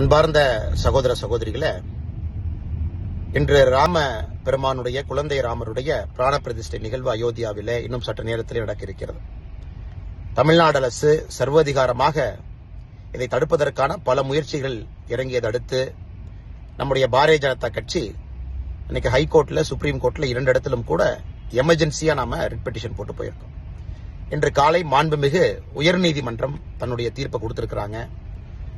அன்பார்ந்த சகோதர சகோதரிகளே இன்று ராம பெருமானுடைய குழந்தை ராமருடைய பிராண பிரதிஷ்டை நிகழ்வு அயோத்தியாவிலே இன்னும் சற்று நேரத்தில் நடக்க இருக்கிறது தமிழ்நாடு அரசு சர்வதிகாரமாக இதை தடுப்பதற்கான பல முயற்சிகள் இறங்கியதை அடுத்து நம்முடைய பாரதிய ஜனதா கட்சி இன்னைக்கு ஹைகோர்ட்ல சுப்ரீம் கோர்ட்ல இரண்டு இடத்திலும் கூட எமர்ஜென்சியா நாம ரிட் பெட்டிஷன் போட்டு போயிருக்கோம். இன்று காலை மாண்புமிகு உயர்நீதிமன்றம் தன்னுடைய தீர்ப்பை கொடுத்திருக்கிறாங்க.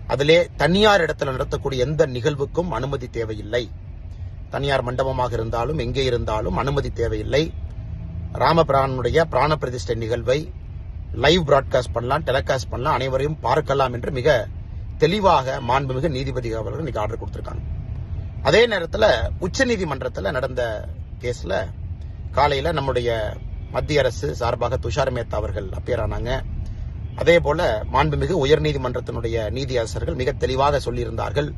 அதிலே தனியார் இடத்துல நடத்தக்கூடிய எந்த நிகழ்வுக்கும் அனுமதி தேவையில்லை. தனியார் மண்டபமாக இருந்தாலும் எங்கே இருந்தாலும் அனுமதி தேவையில்லை. ராமபிரானுடைய பிராண பிரதிஷ்டை நிகழ்வை லைவ் பிராட்காஸ்ட் பண்ணலாம் டெலிகாஸ்ட் பண்ணலாம் அனைவரையும் பார்க்கலாம் என்று மிக தெளிவாக மாண்புமிகு நீதிபதி அவர்கள் இன்னைக்கு ஆர்டர் கொடுத்திருக்காங்க. அதே நேரத்தில் உச்சநீதிமன்றத்தில் நடந்த கேஸில் காலையில் நம்முடைய மத்திய அரசு சார்பாக துஷார் மேத்தா அவர்கள் அப்பியர் ஆனாங்க. அதே போல மாண்புமிகு உயர்நீதிமன்றத்தினுடைய நீதியரசர்கள் மிக தெளிவாக சொல்லியிருந்தார்கள்.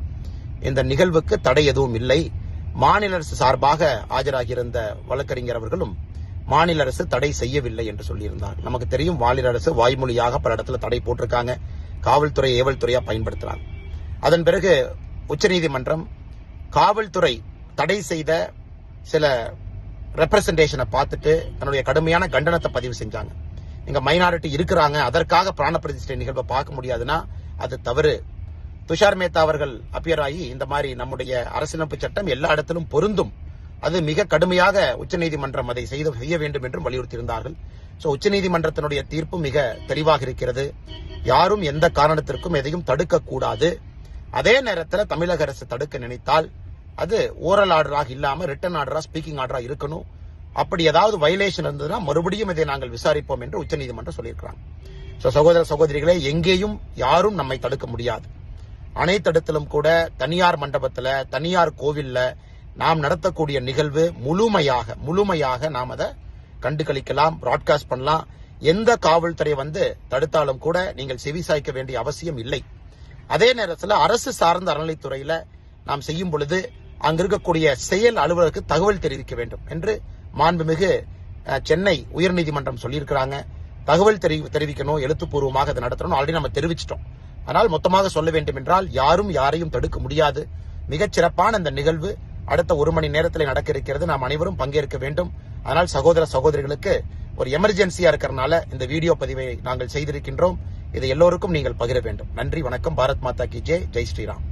இந்த நிகழ்வுக்கு தடை எதுவும் இல்லை. மாநில அரசு சார்பாக ஆஜராகியிருந்த வழக்கறிஞர் அவர்களும் மாநில அரசு தடை செய்யவில்லை என்று சொல்லியிருந்தார். நமக்கு தெரியும் மாநில அரசு வாய்மொழியாக பல இடத்துல தடை போட்டிருக்காங்க. காவல்துறை ஏவல்துறையா பயன்படுத்துறாங்க அதன் பிறகு உச்சநீதிமன்றம் காவல்துறை தடை செய்த சில ரெப்ரசன்டேஷனை பார்த்துட்டு தன்னுடைய கடுமையான கண்டனத்தை பதிவு செஞ்சாங்க. இங்க மைனாரிட்டி இருக்கிறாங்க அதற்காக பிராண பிரதிஷ்டை நிகழ்வை பார்க்க முடியாதுன்னா அது தவறு. துஷார் மேத்தா அவர்கள் அப்பியர் ஆகி இந்த மாதிரி நம்முடைய அரசியலமைப்பு சட்டம் எல்லா இடத்திலும் பொருந்தும். அது மிக கடுமையாக உச்சநீதிமன்றம் அதை செய்து செய்ய வேண்டும் என்றும் வலியுறுத்தியிருந்தார்கள். ஸோ உச்சநீதிமன்றத்தினுடைய தீர்ப்பு மிக தெளிவாக இருக்கிறது. யாரும் எந்த காரணத்திற்கும் எதையும் தடுக்க கூடாது அதே நேரத்தில் தமிழக அரசு தடுக்க நினைத்தால் அது ஓரல் ஆர்டராக இல்லாமல் ரிட்டன் ஆர்டரா ஸ்பீக்கிங் ஆர்டரா இருக்கணும். அப்படி ஏதாவது வயலேஷன் இருந்ததுன்னா மறுபடியும் இதை நாங்கள் விசாரிப்போம் என்று உச்சநீதிமன்றம் சொல்லியிருக்கிறாங்க. ஸோ சகோதர சகோதரிகளே எங்கேயும் யாரும் நம்மை தடுக்க முடியாது. அனைத்து இடத்திலும் கூட தனியார் மண்டபத்தில் தனியார் கோவிலில் நாம் நடத்தக்கூடிய நிகழ்வு முழுமையாக முழுமையாக நாம் அதை கண்டுகளிக்கலாம் பிராட்காஸ்ட் பண்ணலாம். எந்த காவல்துறை வந்து தடுத்தாலும் கூட நீங்கள் செவிசாய்க்க வேண்டிய அவசியம் இல்லை. அதே நேரத்தில் அரசு சார்ந்த அறநிலைத்துறையில் நாம் செய்யும் பொழுது அங்கிருக்கக்கூடிய செயல் அலுவலருக்கு தகவல் தெரிவிக்க வேண்டும் என்று மாண்புமிகு சென்னை உயர்நீதிமன்றம் சொல்லியிருக்கிறாங்க. தகவல் தெரிவி தெரிவிக்கணும் எழுத்துப்பூர்வமாக அதை நடத்தணும் ஆல்ரெடி நம்ம தெரிவிச்சிட்டோம். ஆனால் மொத்தமாக சொல்ல வேண்டும் என்றால் யாரும் யாரையும் தடுக்க முடியாது. மிகச் சிறப்பான இந்த நிகழ்வு அடுத்த ஒரு மணி நேரத்தில் நடக்க இருக்கிறது நாம் அனைவரும் பங்கேற்க வேண்டும். அதனால் சகோதர சகோதரிகளுக்கு ஒரு எமர்ஜென்சியா இருக்கிறனால இந்த வீடியோ பதிவை நாங்கள் செய்திருக்கின்றோம். இதை எல்லோருக்கும் நீங்கள் பகிர வேண்டும். நன்றி வணக்கம். பாரத் மாதா கி ஜெய் ஜெய் ஸ்ரீராம்.